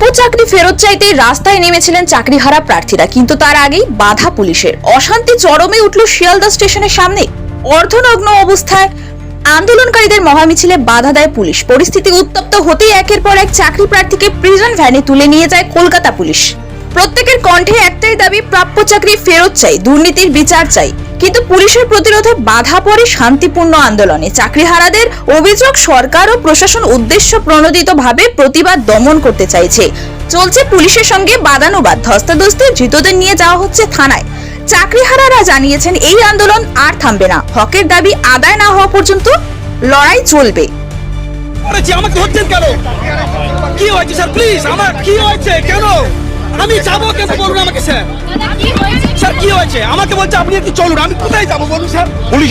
প্রাপ্য চাকরি ফেরত চাইতে রাস্তায় নেমেছিলেন চাকরিহারা প্রার্থীরা, কিন্তু তার আগেই বাধা পুলিশের। অশান্তি চরমে উঠল শিয়ালদা স্টেশনের সামনে। অর্ধনগ্ন অবস্থায় আন্দোলনকারীদের মহামিছিলে বাধা দেয় পুলিশ। পরিস্থিতি উত্তপ্ত হতেই একের পর এক চাকরি প্রার্থীকে প্রিজন ভ্যানে তুলে নিয়ে যায় কলকাতা পুলিশ। প্রত্যেকের কণ্ঠে একটাই দাবি, প্রাপ্য চাকরি ফেরত চাই, দুর্নীতির বিচার চাই। কিন্তু পুলিশের প্রতিরোধে বাধা পড়ে শান্তিপূর্ণ আন্দোলনে। চাকরিহারাদের অভিযোগ সরকার ও প্রশাসন উদ্দেশ্য প্রণোদিতভাবে প্রতিবাদ দমন করতে চাইছে। চলছে পুলিশের সঙ্গে বাদানুবাদ। ধস্তাধস্তি ধৃতদের নিয়ে যাওয়া হচ্ছে থানায়। চাকরিহারারা জানিয়েছেন, এই আন্দোলন আর থামবে না। হকের দাবি আদায় না হওয়া পর্যন্ত লড়াই চলবে। আমি যাব কেন আমাকে, স্যার? হয়েছে? আমাকে বলছে আপনি একটু চলুন আমি কোথায় যাব বলুন স্যার? পুলিশ